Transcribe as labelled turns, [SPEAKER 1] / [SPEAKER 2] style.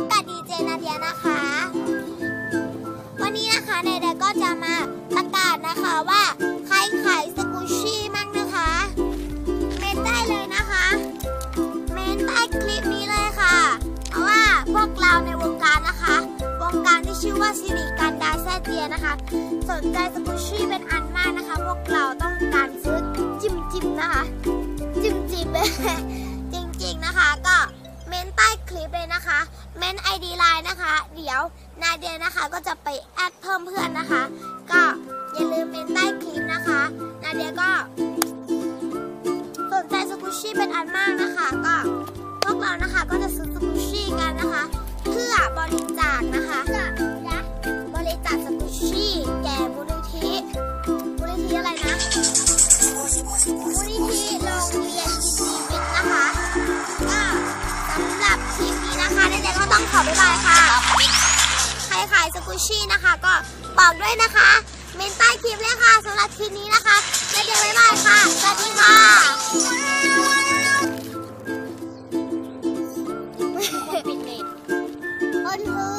[SPEAKER 1] บกับดีเจนาเดียนะคะ วันนี้นะคะเนเดก็จะมาประกาศนะคะว่าใครขายสกูชี่มั่งนะคะ เมนได้เลยนะคะ เมนใต้คลิปนี้เลยค่ะ เพราะว่าพวกเราในวงการนะคะ วงการที่ชื่อว่าสิริกันดาแซเตียนะคะ สนใจสกูชี่เป็นอันมากนะคะ พวกเราต้องการซื้อจิมจิมนะคะ จิมจิมจริงๆนะคะก็ เมนใต้คลิปเลยนะคะ เมนไอดีไลน์นะคะ เดี๋ยวนาเดียนะคะก็จะไปแอดเพิ่มเพื่อนนะคะ ก็อย่าลืมเมนใต้คลิปนะคะ นาเดียก็สนใจสกูชี่เป็นอันมากนะคะ ก็พวกเรานะคะก็จะซื้อสกูชี่กันนะคะ เพื่อบริ อบ๊ายบายค่ะ ใครขายสกูชี่นะคะ ก็บอกด้วยนะคะ เมนใต้คลิปเลยค่ะสำหรับคลิปนี้นะคะแล้วเดี๋ยวบ๊ายบายค่ะ สวัสดีค่ะคนเธ